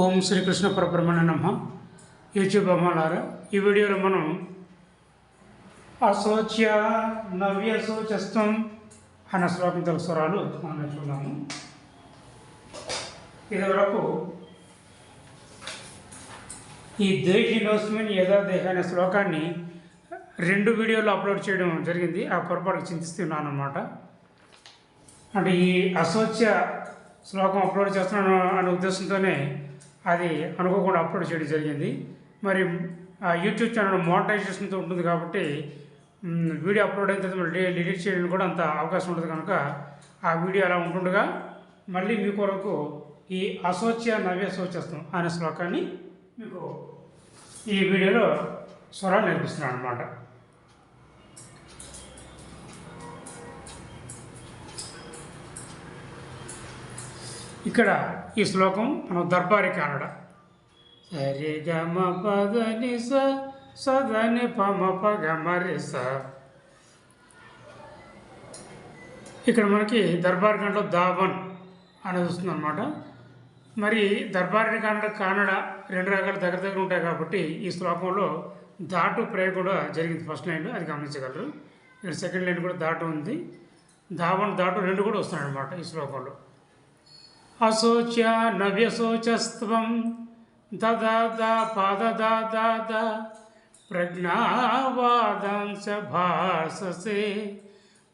ఓం శ్రీకృష్ణ పరబ్రహ్మణ నమ. యూట్యూబ్ అమ్మలారా ఈ వీడియోలో మనం అశోచ్య నవ్య శోచస్వం అన్న శ్లోకం తెలుగు స్వరాలు మనం నేర్చుకున్నాము ఇదివరకు ఈ దేహినోస్మిన్ యథా దేహ అనే శ్లోకాన్ని రెండు వీడియోలు అప్లోడ్ చేయడం జరిగింది. ఆ పొరపాటుకు చింతిస్తున్నాను అనమాట అంటే ఈ అశోచ్య శ్లోకం అప్లోడ్ చేస్తున్నాను అనే ఉద్దేశంతోనే అది అనుకోకుండా అప్లోడ్ చేయడం జరిగింది. మరి ఆ యూట్యూబ్ ఛానల్ మోనటైజేషన్తో ఉంటుంది కాబట్టి వీడియో అప్లోడ్ అయిన తర్వాత మళ్ళీ డిలీట్ చేయడం కూడా అంత అవకాశం ఉంటుంది కనుక ఆ వీడియో అలా ఉంటుండగా మళ్ళీ మీ కొరకు ఈ అసోచ్య నవ్య శోచస్తం అనే శ్లోకాన్ని మీకు ఈ వీడియోలో స్వరాలు నేర్పిస్తున్నాను అనమాట ఇక్కడ ఈ శ్లోకం మనం దర్బారి కానడ. సరి గమ పదని స సదని పమ పగమరి స. ఇక్కడ మనకి దర్బార్ కాండలో దావన్ అనేది వస్తుంది అనమాట మరి దర్బారి కానడ కానడ రెండు రకాల దగ్గర దగ్గర ఉంటాయి కాబట్టి ఈ శ్లోకంలో దాటు ప్రయోగం కూడా జరిగింది ఫస్ట్ లైన్ అది గమనించగలరు. ఇక్కడ సెకండ్ లైన్ కూడా దాటు ఉంది. దావన్ దాటు రెండు కూడా వస్తున్నాయి అనమాట ఈ శ్లోకంలో. अशोच्य नव्यशोचस्व ददाद दज्ञावाद भाषसे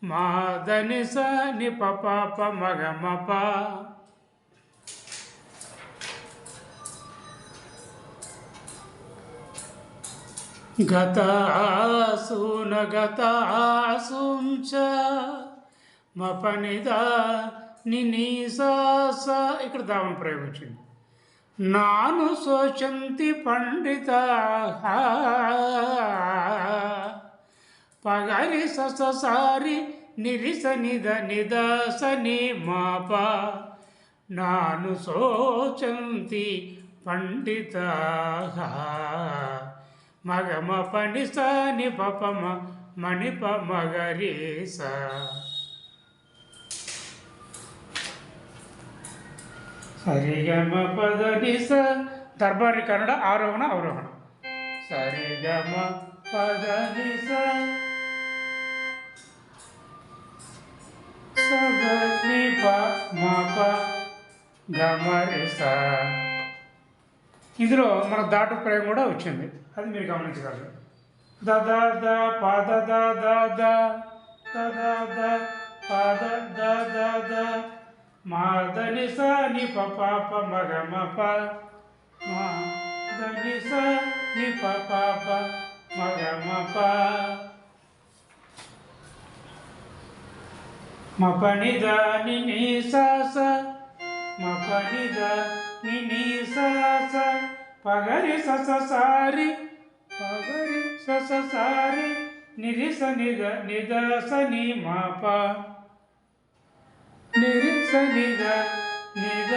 मादनि स निपपापमगम गतासून गतासूं च। मपनिदा మపనిద నినీసాస ఇక్కడ దావన వచ్చింది. నాను శోచంతి పండిత పగరి సససారి నిరిస నిద నిదసని మాప. నాను శోచంతి పండిత మగమ పనిస నిపమ మణిప మగరీస. సరిగమ పద నిస దర్బారి కన్నడ ఆరోహణ అవరోహణ సరిగమ పదని స సగని ప మాప ప స ఇందులో మన దాటు ప్రయోగం కూడా వచ్చింది అది మీరు గమనించగలరు ద ద పద పాద ద ద ద ద ద పాద ద ద ద మా దని స ని ప ప ప మగ మ ప మా దని స ని ప ప ప మగ మ ప మ ప ని ద ని ని స స మ ప ని ద ని ని స స పగరి స స సారి పగరి స స సారి నిరి స నిద నిద స ని మా ప నిరి స నిద నిద.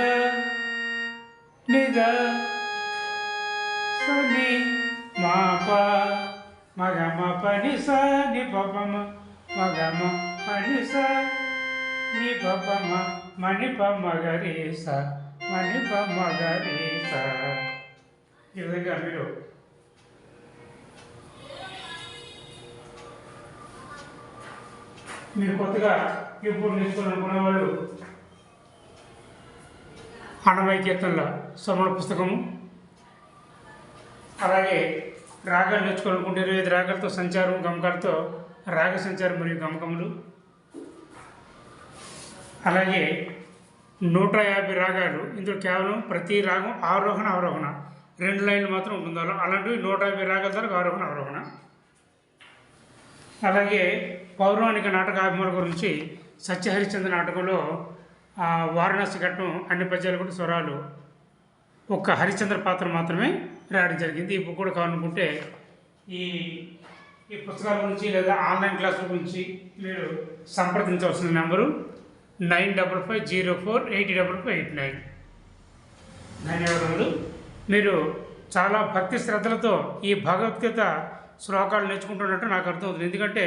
నిద స ని మా ప మగ మ ప ని స ని ప ప మ మగ మ ప ని స ని ప ప మ మణి ప మగరి స మణి మగరి స ఈ విధంగా మీరు మీరు కొత్తగా ఇప్పుడు నేర్చుకోవాలనుకునే వాళ్ళు అన్నమయ కీర్తనల సమణ పుస్తకము. అలాగే రాగాలు నేర్చుకోవాలనుకుంటే ఇరవై ఐదు రాగాలతో సంచారం గమకాలతో రాగ సంచారం మరియు గమకములు. అలాగే నూట యాభై రాగాలు ఇందులో కేవలం ప్రతి రాగం ఆరోహణ అవరోహణ. రెండు లైన్లు మాత్రం ఉంటుంది. అలాంటివి నూట యాభై రాగాల ద్వారా ఆరోహణ అవరోహణ. అలాగే పౌరాణిక నాటకాభిమానుల గురించి సత్యహరిచంద్ర నాటకంలో వారణాసి ఘట్టం అన్ని పద్యాలు కూడా స్వరాలు ఒక్క హరిశ్చంద్ర పాత్ర మాత్రమే రాయడం జరిగింది. ఈ బుక్ కూడా కావాలనుకుంటే ఈ ఈ పుస్తకాల గురించి లేదా ఆన్లైన్ క్లాసుల గురించి మీరు సంప్రదించవలసిన number nine double five zero four eight double five eight nine. ధన్యవాదములు. మీరు చాలా భక్తి శ్రద్ధలతో ఈ భగవద్గీత శ్లోకాలు నేర్చుకుంటున్నట్టు నాకు అర్థమవుతుంది. ఎందుకంటే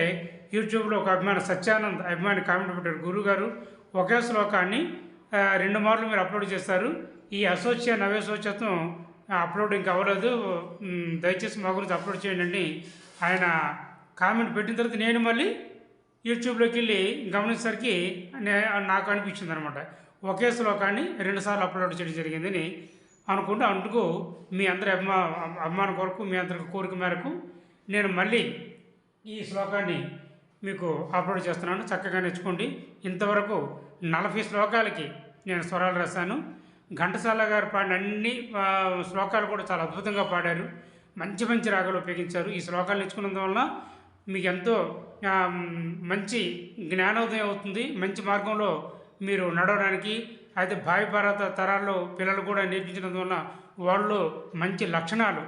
యూట్యూబ్లో ఒక అభిమాన సత్యానంద్ అభిమాని కామెంట్ పెట్టారు గురువు గారు ఒకే శ్లోకాన్ని రెండు మార్లు మీరు అప్లోడ్ చేస్తారు. ఈ అసోచ్య నవ్యసోచ్యత్వం అప్లోడ్ ఇంకా అవ్వలేదు. దయచేసి మా గురించి అప్లోడ్ చేయండి ఆయన కామెంట్ పెట్టిన తర్వాత నేను మళ్ళీ యూట్యూబ్లోకి వెళ్ళి గమనించేసరికి నే- నాకు అనిపించింది అనమాట ఒకే శ్లోకాన్ని రెండుసార్లు అప్లోడ్ చేయడం జరిగిందని అనుకుంటూ అందుకు మీ అందరి అభిమా అభిమానం కొరకు మీ అందరి కోరిక మేరకు నేను మళ్ళీ ఈ శ్లోకాన్ని మీకు అప్లోడ్ చేస్తున్నాను. చక్కగా నేర్చుకోండి. ఇంతవరకు నలభై శ్లోకాలకి నేను స్వరాలు రాశాను. ఘంటసాల గారు పాడిన అన్ని శ్లోకాలు కూడా చాలా అద్భుతంగా పాడారు. మంచి మంచి రాగాలు ఉపయోగించారు. ఈ శ్లోకాలు నేర్చుకున్నందువలన మీకు ఎంతో మంచి జ్ఞానోదయం అవుతుంది. మంచి మార్గంలో మీరు నడవడానికి అయితే భావి భారత తరాల్లో పిల్లలు కూడా నేర్పించినందువలన వాళ్ళు మంచి లక్షణాలు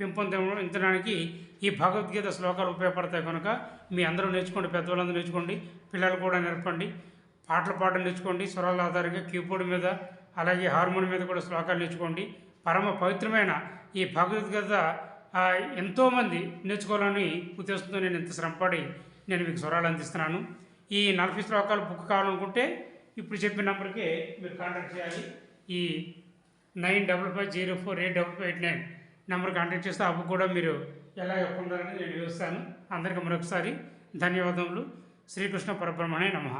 పెంపొందించడానికి ఈ భగవద్గీత శ్లోకాలు ఉపయోగపడతాయి కనుక మీ అందరూ నేర్చుకోండి పెద్దవాళ్ళందరూ నేర్చుకోండి పిల్లలు కూడా నేర్పండి. పాటలు పాటలు నేర్చుకోండి స్వరాల ఆధారంగా కీబోర్డ్ మీద అలాగే హార్మోన్ మీద కూడా శ్లోకాలు నేర్చుకోండి. పరమ పవిత్రమైన ఈ భగవద్గీత ఎంతోమంది నేర్చుకోవాలని ఉద్దేశంతో నేను ఇంత శ్రమపడి నేను మీకు స్వరాలు అందిస్తున్నాను. ఈ నలభై శ్లోకాలు బుక్ కావాలనుకుంటే ఇప్పుడు చెప్పిన నెంబర్కి మీరు కాంటాక్ట్ చేయాలి. ఈ nine double five zero four eight double five eight nine number contact చేస్తే ఆ బుక్ కూడా మీరు ఎలా పొందాలని నేను వివరిస్తాను. అందరికీ మరొకసారి ధన్యవాదములు. శ్రీకృష్ణ పరబ్రహ్మణే నమః.